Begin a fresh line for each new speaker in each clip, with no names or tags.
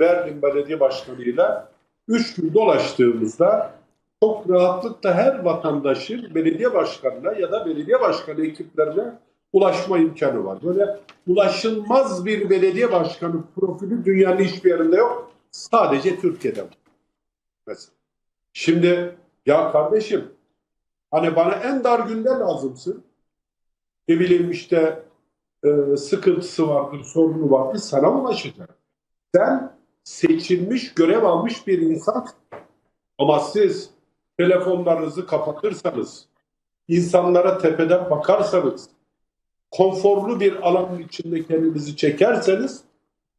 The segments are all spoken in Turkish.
Berlin Belediye Başkanı'yla üç gün dolaştığımızda çok rahatlıkla her vatandaşın belediye başkanına ya da belediye başkanı ekiplerine ulaşma imkanı var. Böyle ulaşılmaz bir belediye başkanı profili dünyanın hiçbir yerinde yok. Sadece Türkiye'de var. Mesela. Şimdi ya kardeşim hani bana en dar günde lazımsın. Ne bileyim işte e, sıkıntısı vardır, sorunu vardır sana ulaşacak. Sen seçilmiş, görev almış bir insan ama siz telefonlarınızı kapatırsanız, insanlara tepeden bakarsanız, konforlu bir alanın içinde kendinizi çekerseniz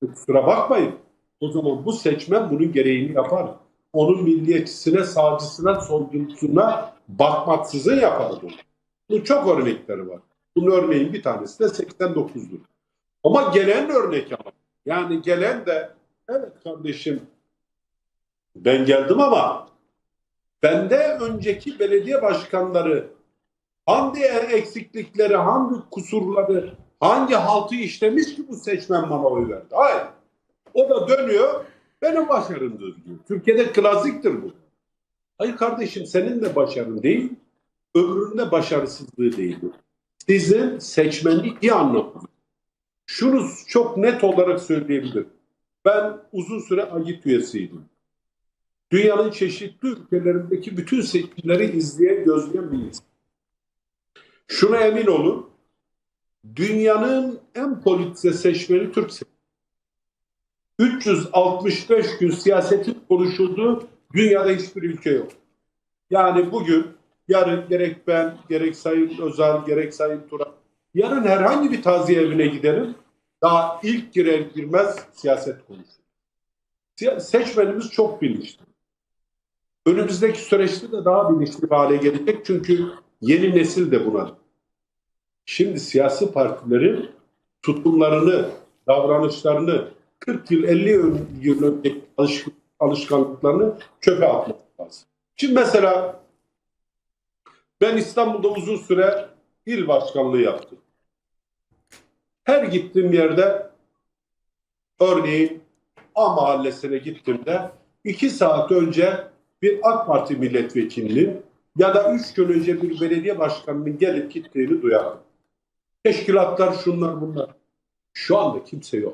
kusura bakmayın. O zaman bu seçmen bunun gereğini yapar. Onun milliyetçisine, sağcısına, solcusuna bakmaksızın yapar bunu. Çok örnekleri var. Bunun örneğin bir tanesi de 89'dur. Ama gelen örnek ama. Yani gelen de evet kardeşim ben geldim ama bende önceki belediye başkanları hangi eksiklikleri, hangi kusurları, hangi haltı işlemiş ki bu seçmen bana oy verdi? Hayır. O da dönüyor benim başarımdır diyor. Türkiye'de klasiktir bu. Hayır kardeşim senin de başarın değil, öbürünün de başarısızlığı değil. Sizin seçmenliği iyi anlamanız. Şunu çok net olarak söyleyebilirim. Ben uzun süre AGİT üyesiydim. Dünyanın çeşitli ülkelerindeki bütün seçimleri izleyen, gözleyen bir. Şuna emin olun, dünyanın en politize seçmeni Türk seçmeni. 365 gün siyasetin konuşulduğu dünyada hiçbir ülke yok. Yani bugün, yarın gerek ben, gerek Sayın Özal, gerek Sayın Turan, yarın herhangi bir taziye evine gidelim, daha ilk girer girmez siyaset konuşulur. Seçmenimiz çok bilinçli. Önümüzdeki süreçte de daha bilinçli bir hale gelecek çünkü yeni nesil de buna. Şimdi siyasi partilerin tutumlarını, davranışlarını 40 yıl, 50 yıl önceki alışkanlıklarını çöpe atmak lazım. Şimdi mesela ben İstanbul'da uzun süre il başkanlığı yaptım. Her gittiğim yerde örneğin A mahallesine gittiğimde iki saat önce bir AK Parti milletvekilinin ya da üç gün önce bir belediye başkanının gelip gittiğini duyarım. Teşkilatlar şunlar bunlar. Şu anda kimse yok.